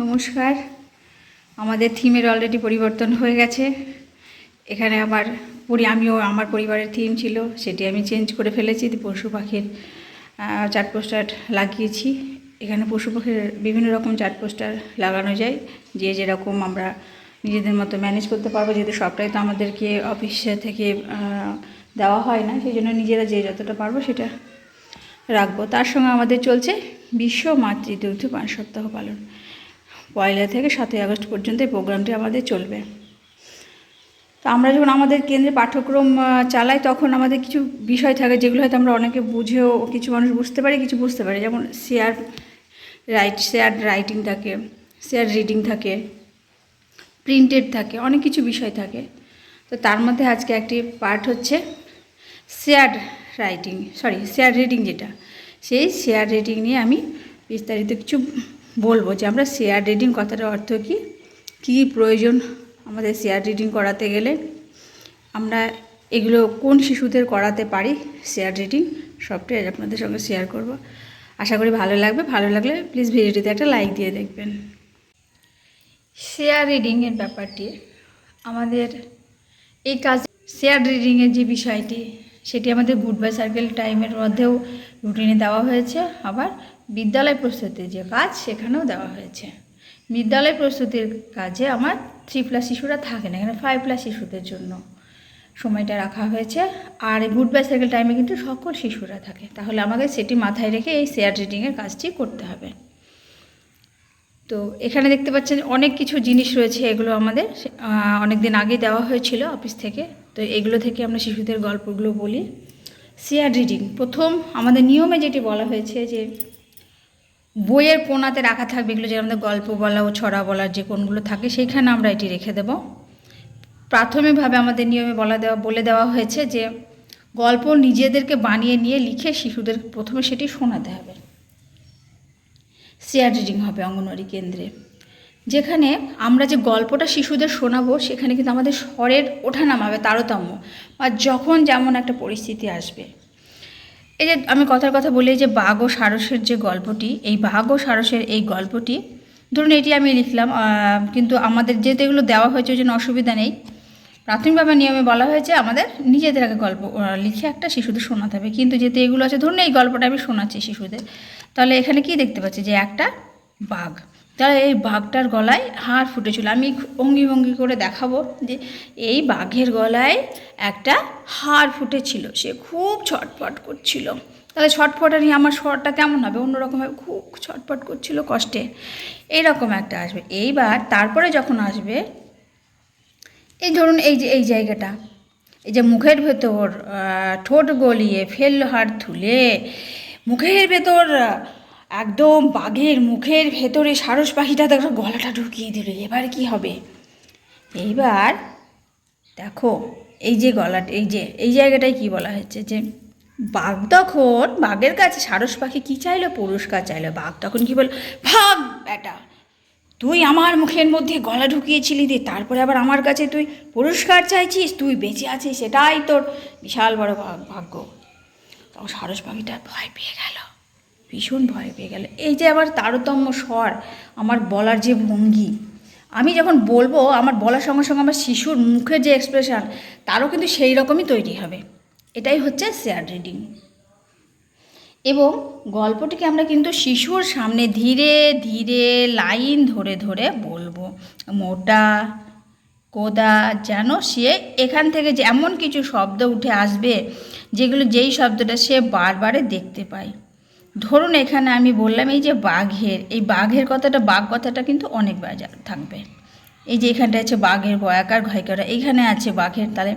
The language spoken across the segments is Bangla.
নমস্কার। আমাদের থিমের অলরেডি পরিবর্তন হয়ে গেছে। এখানে আমার পরি, আমিও আমার পরিবারের থিম ছিল, সেটি আমি চেঞ্জ করে ফেলেছি পশু পাখির চার্ট পোস্টার লাগিয়েছি। এখানে পশু পাখির বিভিন্ন রকম চার্ট পোস্টার লাগানো যায়। যে যেরকম আমরা নিজেদের মতো ম্যানেজ করতে পারব, যেহেতু সবটাই তো আমাদেরকে অফিসে থেকে দেওয়া হয় না, সেই জন্য নিজেরা যে যতটা পারব সেটা রাখব। তার সঙ্গে আমাদের চলছে বিশ্ব মাতৃদুগ্ধ পাঁচ সপ্তাহ পালন। পয়লা থেকে সাতই আগস্ট পর্যন্ত এই প্রোগ্রামটি আমাদের চলবে। তো আমরা যখন আমাদের কেন্দ্রে পাঠ্যক্রম চালাই, তখন আমাদের কিছু বিষয় থাকে যেগুলো হয়তো আমরা অনেকে বুঝেও কিছু মানুষ বুঝতে পারি, কিছু বুঝতে পারি। যেমন শেয়ার রাইট, শেয়ার রাইটিং থাকে, শেয়ার রিডিং থাকে, প্রিন্টেড থাকে, অনেক কিছু বিষয় থাকে। তো তার মধ্যে আজকে একটি পার্ট হচ্ছে share writing, sorry, share reading যেটা। সেই শেয়ার রিডিং নিয়ে আমি বিস্তারিত কিছু বলব যে আমরা শেয়ার রিডিং কথাটার অর্থ কী? কী প্রয়োজন আমাদের শেয়ার রিডিং করাতে গেলে? আমরা এগুলো কোন শিশুদের করাতে পারি শেয়ার রিডিং সবটাই আপনাদের সঙ্গে শেয়ার করব। আশা করি ভালো লাগবে। ভালো লাগলে প্লিজ ভিডিওটিতে একটা লাইক দিয়ে দেখবেন। শেয়ার রিডিংয়ের ব্যাপারটি, আমাদের এই কাজ শেয়ার রিডিংয়ের যে বিষয়টি, সেটি আমাদের বাই সার্কেল টাইমের মধ্যেও রুটিনে দেওয়া হয়েছে। আবার বিদ্যালয় প্রস্তুতির যে কাজ সেখানেও দেওয়া হয়েছে। বিদ্যালয় প্রস্তুতির কাজে আমার থ্রি প্লাস শিশুরা থাকে না, এখানে ফাইভ প্লাস শিশুদের জন্য সময়টা রাখা হয়েছে। আর এই গুড বাই সাইকেল টাইমে কিন্তু সকল শিশুরা থাকে। তাহলে আমাকে সেটি মাথায় রেখে এই শেয়ার রিডিংয়ের কাজটি করতে হবে। তো এখানে দেখতে পাচ্ছেন অনেক কিছু জিনিস রয়েছে, এগুলো আমাদের অনেক দিন আগে দেওয়া হয়েছিল অফিস থেকে। তো এগুলো থেকে আমরা শিশুদের গল্পগুলো বলি। শেয়ার রিডিং প্রথম আমাদের নিয়মে যেটি বলা হয়েছে যে বইয়ের কোনাতে রাখা থাকবে, এগুলো যে আমাদের গল্প বলা ও ছড়া বলার যে কোনগুলো থাকে, সেইখানে আমরা এটি রেখে দেব। প্রাথমিকভাবে আমাদের নিয়মে বলা দেওয়া, বলে দেওয়া হয়েছে যে, গল্প নিজেদেরকে বানিয়ে নিয়ে লিখে শিশুদের প্রথমে সেটি শোনাতে হবে। শেয়ার রিডিং হবে অঙ্গনওয়াড়ি কেন্দ্রে। যেখানে আমরা যে গল্পটা শিশুদের শোনাবো, সেখানে কিন্তু আমাদের স্বরের ওঠা নামাবে তারতম্য আর যখন যেমন একটা পরিস্থিতি আসবে। এই যে আমি কথার কথা বলি যে বাঘ ও সারসের যে গল্পটি, এই বাঘ ও সারসের এই গল্পটি, ধরুন এটি আমি লিখলাম কিন্তু আমাদের যেহেতু এগুলো দেওয়া হয়েছে, ওই জন্য অসুবিধা নেই। প্রাথমিকভাবে নিয়মে বলা হয়েছে, আমাদের নিজেদের আগে গল্প লিখে একটা শিশুদের শোনাতে হবে। কিন্তু যেহেতু এগুলো আছে, ধরুন এই গল্পটা আমি শোনাচ্ছি শিশুদের, তাহলে এখানে কি দেখতে পাচ্ছি যে একটা বাঘ। তাহলে এই বাঘটার গলায় হাড় ফুটেছিল আমি অঙ্গি ভঙ্গি করে দেখাবো যে এই বাঘের গলায় একটা হাড় ফুটেছিল। সে খুব ছটফট করছিল। তাহলে ছটফটানি আমার স্বরটা কেমন হবে? অন্যরকমভাবে খুব ছটফট করছিল কষ্টে। এইরকম একটা আসবে। এইবার তারপরে যখন আসবে, এই ধরুন এই যে, এই জায়গাটা। এই যে মুখের ভেতর ঠোঁট গলিয়ে ফেলল হাড় তুলে মুখের ভেতর একদম বাঘের মুখের ভেতরে সারস পাখিটা দেখো, গলাটা ঢুকিয়ে দিল। এবার কি হবে? এইবার দেখো, এই যে গলাটা এই যে, এই জায়গাটায় কি বলা হচ্ছে যে, বাঘ তখন, বাঘের কাছে সারস পাখি কী চাইলো? পুরস্কার চাইলো। বাঘ তখন কি বল ভাগ বেটা তুই আমার মুখের মধ্যে গলা ঢুকিয়েছিলি দিয়ে তারপরে আবার আমার কাছে তুই পুরস্কার চাইছিস, তুই বেঁচে আছিস, সেটাই তোর বিশাল বড় ভাগ- ভাগ্য। তখন সারস পাখিটা ভয় পেয়ে গেল। ভীষণ ভয় পেয়ে গেল। এই যে আমার তারতম্য স্বর, আমার বলার যে ভঙ্গি, আমি যখন বলব, আমার বলার সঙ্গে সঙ্গে আমার শিশুর মুখের যে এক্সপ্রেশন তারও কিন্তু সেই রকমই তৈরি হবে। এটাই হচ্ছে শেয়ার রিডিং এবং গল্পটিকে আমরা কিন্তু শিশুর সামনে ধীরে ধীরে লাইন ধরে ধরে বলব, মোটা, কোদা, যেন সে এখান থেকে যে এমন কিছু শব্দ উঠে আসবে, যেগুলো যেই শব্দটা সে বারবারে দেখতে পায়। ধরুন এখানে আমি বললাম, এই যে বাঘের, এই বাঘের কথাটা, বাঘ কথাটা কিন্তু অনেক বাজার থাকবে। এই যে এখানটা আছে বাঘের বয়াকার ঘয়কারা এইখানে আছে বাঘের তাহলে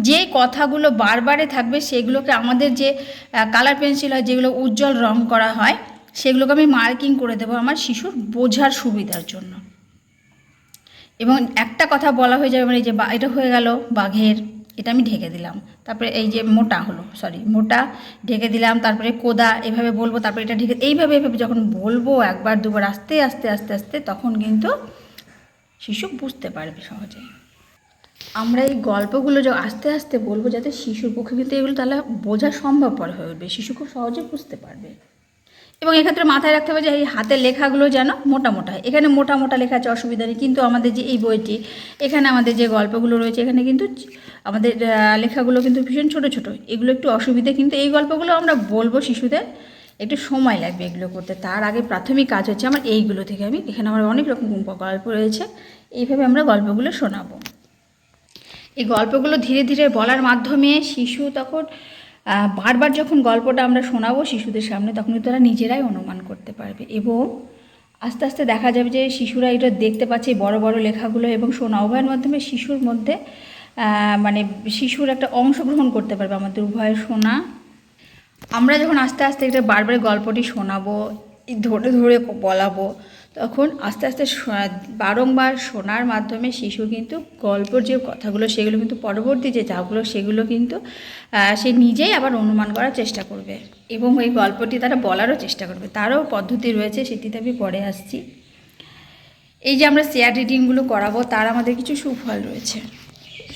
যে কথাগুলো বারবারে থাকবে, সেগুলোকে আমাদের যে কালার পেন্সিল হয়, যেগুলো উজ্জ্বল রং করা হয়, সেগুলোকে আমি মার্কিং করে দেবো আমার শিশুর বোঝার সুবিধার জন্য। এবং একটা কথা বলা হয়ে যাবে মানে যে, বা- এটা হয়ে গেল বাঘের এটা আমি ঢেকে দিলাম। তারপরে এই যে মোটা হলো সরি মোটা ঢেকে দিলাম, তারপরে কোদা এভাবে বলব, তারপরে এটা ঢেকে, এইভাবে এইভাবে যখন বলব একবার, দুবার, আস্তে আস্তে আস্তে আস্তে, তখন কিন্তু শিশু বুঝতে পারবে সহজে। আমরা এই গল্পগুলো যে, আস্তে আস্তে বলব যাতে শিশুর পক্ষে কিন্তু এগুলো তাহলে বোঝা সম্ভবপর হয়ে উঠবে। শিশু খুব সহজে বুঝতে পারবে। এবং এক্ষেত্রে মাথায় রাখতে হবে যে এই হাতের লেখাগুলো যেন মোটা মোটা হয়। এখানে মোটা মোটা লেখা আছে, অসুবিধা নেই। কিন্তু আমাদের যে এই বইটি, এখানে আমাদের যে গল্পগুলো রয়েছে, এখানে কিন্তু আমাদের লেখাগুলো কিন্তু ভীষণ ছোট ছোট। এগুলো একটু অসুবিধে, কিন্তু এই গল্পগুলো আমরা বলব শিশুদের, একটু সময় লাগবে এগুলো করতে। তার আগে প্রাথমিক কাজ হচ্ছে আমার এইগুলো থেকে আমি, এখানে আমার অনেক রকম গল্প রয়েছে। এইভাবে আমরা গল্পগুলো শোনাবো। এই গল্পগুলো ধীরে ধীরে বলার মাধ্যমে শিশু তখন বারবার যখন গল্পটা আমরা শোনাবো শিশুদের সামনে তখন তারা নিজেরাই অনুমান করতে পারবে। এবং আস্তে আস্তে দেখা যাবে যে শিশুরা এটা দেখতে পাচ্ছে বড় বড় লেখাগুলো এবং শোনা উভয়ের মাধ্যমে শিশুর মধ্যে মানে শিশুর একটা অংশগ্রহণ করতে পারবে আমাদের উভয়ের শোনা আমরা যখন আস্তে আস্তে এটা বারবার গল্পটি শোনাবো, ধরে ধরে বলাবো তখন আস্তে আস্তে বারংবার শোনার মাধ্যমে শিশু কিন্তু গল্পর যে কথাগুলো, সেগুলো কিন্তু পরবর্তী যে যাগুলো সেগুলো কিন্তু সে নিজেই আবার অনুমান করার চেষ্টা করবে এবং ওই গল্পটি তারা বলারও চেষ্টা করবে। তারও পদ্ধতি রয়েছে, সেটিতে আমি পরে আসছি। এই যে আমরা শেয়ার রিডিংগুলো করাবো, তার আমাদের কিছু সুফল রয়েছে।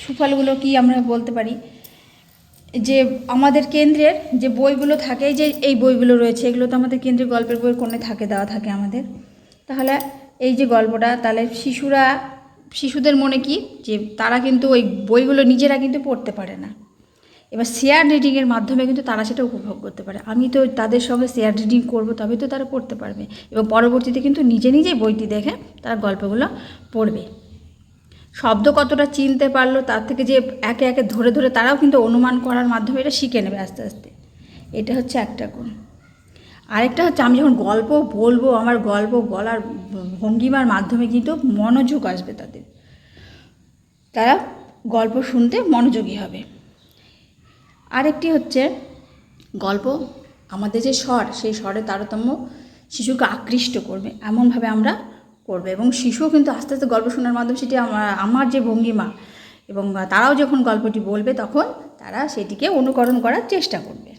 সুফলগুলো কি আমরা বলতে পারি? যে আমাদের কেন্দ্রের যে বইগুলো থাকে যে এই বইগুলো রয়েছে, এগুলো তো আমাদের কেন্দ্রের গল্পের বইয়ের কোণে থাকে, দেওয়া থাকে আমাদের। তাহলে এই যে গল্পটা, তাহলে শিশুরা, শিশুদের মনে কি? যে তারা কিন্তু ওই বইগুলো নিজেরা কিন্তু পড়তে পারে না। এবার শেয়ার রিডিংয়ের মাধ্যমে কিন্তু তারা সেটা উপভোগ করতে পারে। আমি তো তাদের সঙ্গে শেয়ার রিডিং করব, তবে তো তারা পড়তে পারবে। এবং পরবর্তীতে কিন্তু নিজে নিজেই বইটি দেখে তারা গল্পগুলো পড়বে। শব্দ কতটা চিনতে পারল, তার থেকে যে একে একে ধরে ধরে তারাও কিন্তু অনুমান করার মাধ্যমে এটা শিখে নেবে আস্তে আস্তে। এটা হচ্ছে একটা গুণ। আরেকটা হচ্ছে আমি যখন গল্প বলব, আমার গল্প বলার ভঙ্গিমার মাধ্যমে কিন্তু মনোযোগ আসবে তাদের। তারা গল্প শুনতে মনোযোগী হবে। আরেকটি হচ্ছে গল্প, আমাদের যে স্বর, সেই স্বরে তারতম্য শিশুকে আকৃষ্ট করবে, এমনভাবে আমরা করবে। এবং শিশুও কিন্তু আস্তে আস্তে গল্প শোনার মাধ্যমে সেটি আমার আমার যে ভঙ্গিমা এবং তারাও যখন গল্পটি বলবে, তখন তারা সেটিকে অনুকরণ করার চেষ্টা করবে।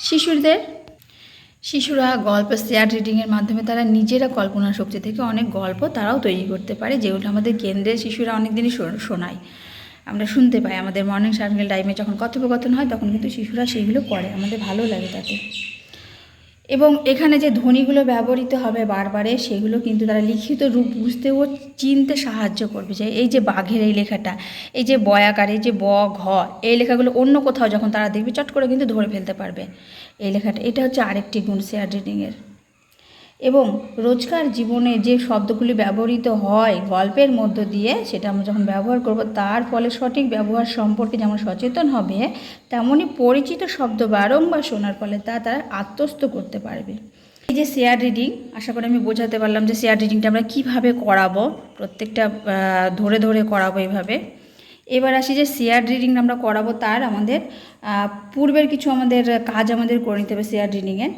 শিশুদের শিশুরা গল্প শেয়ার রিডিংয়ের মাধ্যমে তারা নিজেরা কল্পনা শক্তি থেকে অনেক গল্প তারাও তৈরি করতে পারে, যেগুলো আমাদের কেন্দ্রের শিশুরা অনেক দিনই শোনায়। আমরা শুনতে পাই, আমাদের মর্নিং সার্কেল টাইমে যখন কথোপকথন হয়, তখন কিন্তু শিশুরা সেইগুলো করে, আমাদের ভালো লাগে তাতে। এবং এখানে যে ধ্বনিগুলো ব্যবহৃত হবে বারবারে, সেগুলো কিন্তু তারা লিখিত রূপ বুঝতে ও চিনতে সাহায্য করবে। যে এই যে বাঘের এই লেখাটা, এই যে বয়াকার এই যে ব, ঘ, এই লেখাগুলো অন্য কোথাও যখন তারা দেখবে, চট করে কিন্তু ধরে ফেলতে পারবে। এই লেখাটা, এটা হচ্ছে আরেকটি গুণ শেয়ার রিডিংয়ের এবং রোজকার জীবনে যে শব্দগুলি ব্যবহৃত হয় গল্পের মধ্য দিয়ে, সেটা আমরা যখন ব্যবহার করব, তার ফলে সঠিক ব্যবহার সম্পর্কে যেমন সচেতন হবে, তেমনই পরিচিত শব্দ বারংবার শোনার ফলে তা তারা আত্মস্থ করতে পারবে। এই যে শেয়ার রিডিং, আশা করি আমি বোঝাতে পারলাম যে শেয়ার রিডিংটা আমরা কীভাবে করাবো, প্রত্যেকটা ধরে ধরে করাবো এইভাবে এবার আসি যে শেয়ার রিডিং আমরা করাবো, তার আমাদের পূর্বের কিছু আমাদের কাজ আমাদের করে নিতে হবে শেয়ার রিডিংয়ে।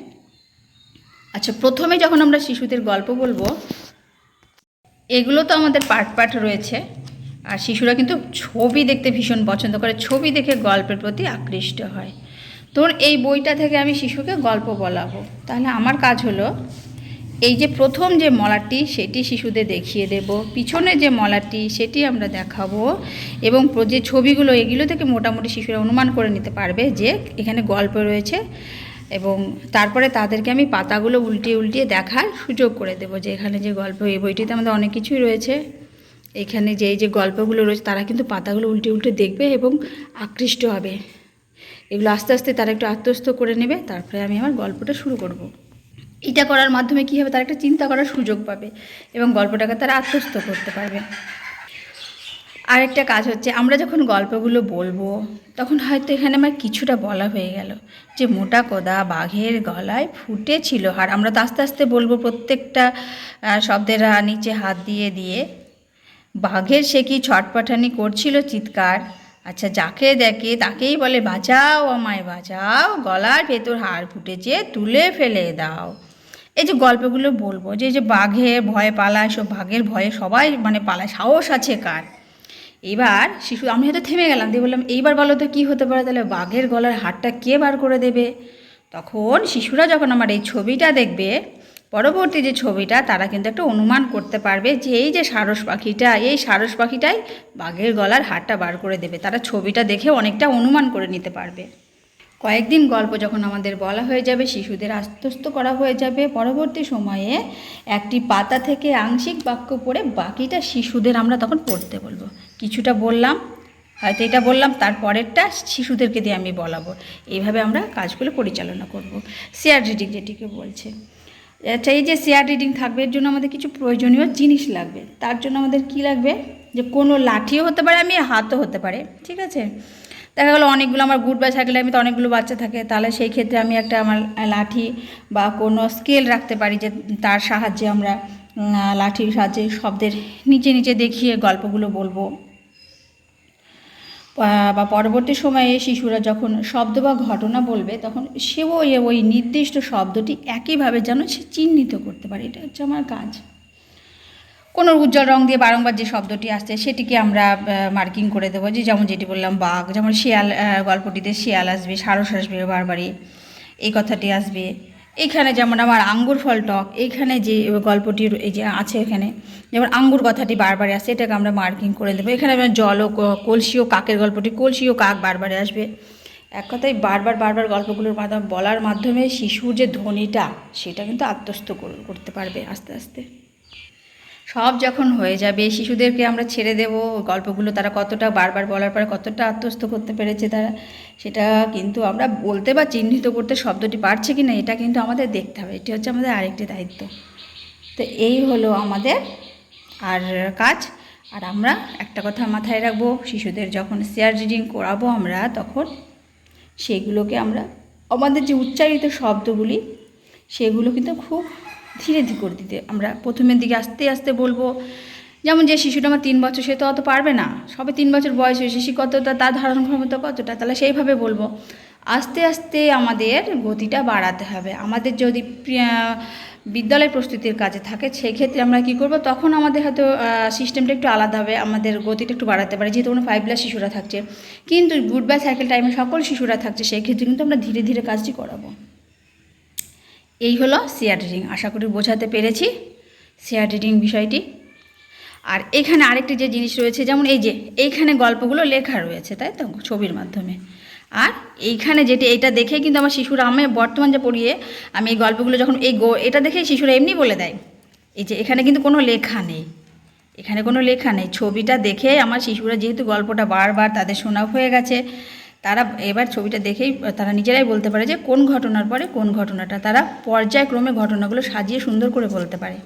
আচ্ছা প্রথমে যখন আমরা শিশুদের গল্প বলব, এগুলো তো আমাদের পার্ট পার্ট রয়েছে। আর শিশুরা কিন্তু ছবি দেখতে ভীষণ পছন্দ করে, ছবি দেখে গল্পের প্রতি আকৃষ্ট হয়। ধরুন, এই বইটা থেকে আমি শিশুকে গল্প বলাবো। তাহলে আমার কাজ হলো, এই যে প্রথম যে মলাটি, সেটি শিশুদের দেখিয়ে দেব। পিছনে যে মলাটি, সেটি আমরা দেখাবো। এবং যে ছবিগুলো, এগুলো থেকে মোটামুটি শিশুরা অনুমান করে নিতে পারবে যে এখানে গল্প রয়েছে। এবং তারপরে তাদেরকে আমি পাতাগুলো উল্টিয়ে উল্টিয়ে দেখার সুযোগ করে দেবো যে এখানে যে গল্প, এই বইটিতে আমাদের অনেক কিছুই রয়েছে। এখানে যে যে গল্পগুলো রয়েছে, তারা কিন্তু পাতাগুলো উল্টে উল্টে দেখবে এবং আকৃষ্ট হবে। এগুলো আস্তে আস্তে তারা একটু আত্মস্থ করে নেবে, তারপরে আমি আমার গল্পটা শুরু করব। এটা করার মাধ্যমে কী হবে? তারা একটা চিন্তা করার সুযোগ পাবে এবং গল্পটাকে তারা আত্মস্থ করতে পারবে। আরেকটা কাজ হচ্ছে, আমরা যখন গল্পগুলো বলব, তখন হয়তো এখানে আমার কিছুটা বলা হয়ে গেল যে মোটা কোদা বাঘের গলায় ফুটেছিল আর আমরা তো আস্তে আস্তে বলব প্রত্যেকটা শব্দের নিচে হাত দিয়ে দিয়ে, বাঘের সে কি ছটপটানি করছিল চিৎকার? আচ্ছা যাকে দেখে তাকেই বলে, বাঁচাও আমায়, বাঁচাও, গলার ভেতর হাড় ফুটেছে, তুলে ফেলে দাও। এই যে গল্পগুলো বলব, যে যে বাঘের ভয়ে পালায়, সব বাঘের ভয়ে সবাই মানে পালায়, সাহস আছে কার? এবার শিশু, আমি হয়তো থেমে গেলাম, দিয়ে বললাম, এইবার বলো তো কী হতে পারে? তাহলে বাঘের গলার হাড়টা কে বার করে দেবে? তখন শিশুরা যখন আমার এই ছবিটা দেখবে, পরবর্তী যে ছবিটা, তারা কিন্তু একটা অনুমান করতে পারবে যে এই যে সারস পাখিটা, এই সারস পাখিটাই বাঘের গলার হাড়টা বার করে দেবে। তারা ছবিটা দেখে অনেকটা অনুমান করে নিতে পারবে। কয়েকদিন গল্প যখন আমাদের বলা হয়ে যাবে, শিশুদের আস্তস্ত করা হয়ে যাবে, পরবর্তী সময়ে একটি পাতা থেকে আংশিক বাক্য পড়ে বাকিটা শিশুদের আমরা তখন পড়তে বলব। কিছুটা বললাম, হয়তো এটা বললাম, তার পরেরটা শিশুদেরকে দিয়ে আমি বলাবো। এইভাবে আমরা কাজগুলো পরিচালনা করব। শেয়ার রিডিং যেটিকে বলছে। আচ্ছা এই যে শেয়ার রিডিং থাকবে, এর জন্য আমাদের কিছু প্রয়োজনীয় জিনিস লাগবে। তার জন্য আমাদের কি লাগবে? যে কোনো লাঠিও হতে পারে, আমি হাতও হতে পারে, ঠিক আছে? দেখা গেলো অনেকগুলো আমার গুড বাই সাইকেলে আমি তো অনেকগুলো বাচ্চা থাকে, তাহলে সেই ক্ষেত্রে আমি একটা আমার লাঠি বা কোনো স্কেল রাখতে পারি যে তার সাহায্যে আমরা লাঠির সাহায্যে শব্দের নিচে নিচে দেখিয়ে গল্পগুলো বলব। বা- পরবর্তী সময়ে শিশুরা যখন শব্দ বা ঘটনা বলবে, তখন সেও ওই নির্দিষ্ট শব্দটি একইভাবে যেন সে চিহ্নিত করতে পারে। এটা হচ্ছে আমার কাজ। কোনো উজ্জ্বল রং দিয়ে বারংবার যে শব্দটি আসছে, সেটিকে আমরা মার্কিং করে দেবো যে যেমন যেটি বললাম, বাঘ, যেমন শিয়াল গল্পটিতে শিয়াল আসবে, সারস আসবে বারবারই, এই কথাটি আসবে। এইখানে যেমন আমার আঙ্গুর ফল টক এইখানে যে গল্পটি এই যে আছে এখানে, যেমন আঙ্গুর কথাটি বারবারে আসে, এটাকে আমরা মার্কিং করে দেবো। এখানে আমরা জল ও কলসি ও কাকের গল্পটি, কলসি ও কাক বারবারে আসবে। এক কথায় বারবার বারবার গল্পগুলোর মাধ্যমে, বলার মাধ্যমে শিশুর যে ধ্বনিটা, সেটা কিন্তু আত্মস্থ কর- করতে পারবে আস্তে আস্তে। সব যখন হয়ে যাবে, শিশুদেরকে আমরা ছেড়ে দেব, গল্পগুলো তারা কতটা বারবার বলার পরে কতটা আত্মস্থ করতে পেরেছে তারা, সেটা কিন্তু আমরা বলতে বা চিহ্নিত করতে শব্দটি পারছে কি না, এটা কিন্তু আমাদের দেখতে হবে, এটি হচ্ছে আমাদের আরেকটি দায়িত্ব। তো এই হলো আমাদের আর কাজ, আর আমরা একটা কথা মাথায় রাখব, শিশুদের যখন শেয়ার রিডিং করাবো আমরা তখন সেগুলোকে আমরা, আমাদের যে উচ্চারিত শব্দগুলি, সেগুলো কিন্তু খুব ধীরে ধীরে করে দিতে। আমরা প্রথমের দিকে আস্তে আস্তে বলব, যেমন যে শিশুটা আমার তিন বছর, সে তো অত পারবে না। সবে তিন বছর বয়স হয়েছে, সে কতটা তার ধারণ ক্ষমতা কতটা, তাহলে সেইভাবে বলব। আস্তে আস্তে আমাদের গতিটা বাড়াতে হবে। আমাদের যদি বিদ্যালয় প্রস্তুতির কাজে থাকে সেই ক্ষেত্রে আমরা কি করব? তখন আমাদের হয়তো সিস্টেমটা একটু আলাদা হবে, আমাদের গতিটা একটু বাড়াতে পারে। যেহেতু কোনো ফাইভ প্লাস শিশুরা থাকছে। কিন্তু গুড বাই সাইকেল টাইমে সকল শিশুরা থাকছে সেই ক্ষেত্রে কিন্তু আমরা ধীরে ধীরে কাজটি করাবো। এই হলো শেয়ার রিডিং আশা করি বোঝাতে পেরেছি শেয়ার রিডিং বিষয়টি। আর এখানে আরেকটি যে জিনিস রয়েছে, যেমন এই যে এইখানে গল্পগুলো লেখা রয়েছে, তাই তো? ছবির মাধ্যমে। আর এইখানে যেটি, এইটা দেখে কিন্তু আমার শিশুরা, আমি বর্তমান যে পড়িয়ে আমি এই গল্পগুলো যখন এই গো, এটা দেখে শিশুরা এমনি বলে দেয়। এই যে এখানে কিন্তু কোনো লেখা নেই। এখানে কোনো লেখা নেই। ছবিটা দেখে আমার শিশুরা যেহেতু গল্পটা বারবার তাদের শোনা হয়ে গেছে তারা এবার ছবিটা দেখেই, তারা নিজেরাই বলতে পারে যে কোন ঘটনার পরে কোন ঘটনাটা। তারা পর্যায়ক্রমে ঘটনাগুলো সাজিয়ে সুন্দর করে বলতে পারে।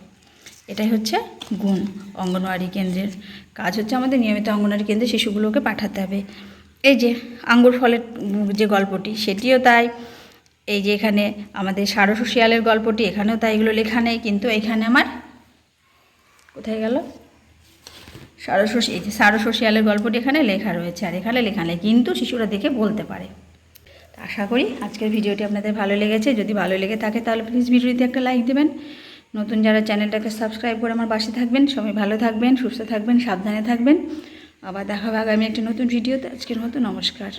এটাই হচ্ছে গুণ অঙ্গনওয়াড়ি কেন্দ্রের কাজ। হচ্ছে আমাদের নিয়মিত অঙ্গনওয়াড়ি কেন্দ্রে শিশুগুলোকে পাঠাতে হবে। এই যে আঙ্গুর ফলের যে গল্পটি, সেটিও তাই। এই যে এখানে আমাদের সারস শিয়ালের গল্পটি, এখানেও তাই, এগুলো লেখা নেই, কিন্তু এখানে আমার কোথায় গেল? সারস ও- এই যে গল্পটি এখানে লেখা রয়েছে। আর এখানে লেখা নেই, কিন্তু শিশুরা দেখে বলতে পারে। আশা করি আজকের ভিডিওটি আপনাদের ভালো লেগেছে। যদি ভালো লেগে থাকে তাহলে প্লিজ ভিডিওটিতে একটা লাইক দেবেন। নতুন যারা চ্যানেলটাকে সাবস্ক্রাইব করে আমার পাশে থাকবেন, সবাই ভালো থাকবেন, সুস্থ থাকবেন, সাবধানে থাকবেন। আবার দেখা হবে আগামী একটি নতুন ভিডিওতে। আজকের মতো নমস্কার।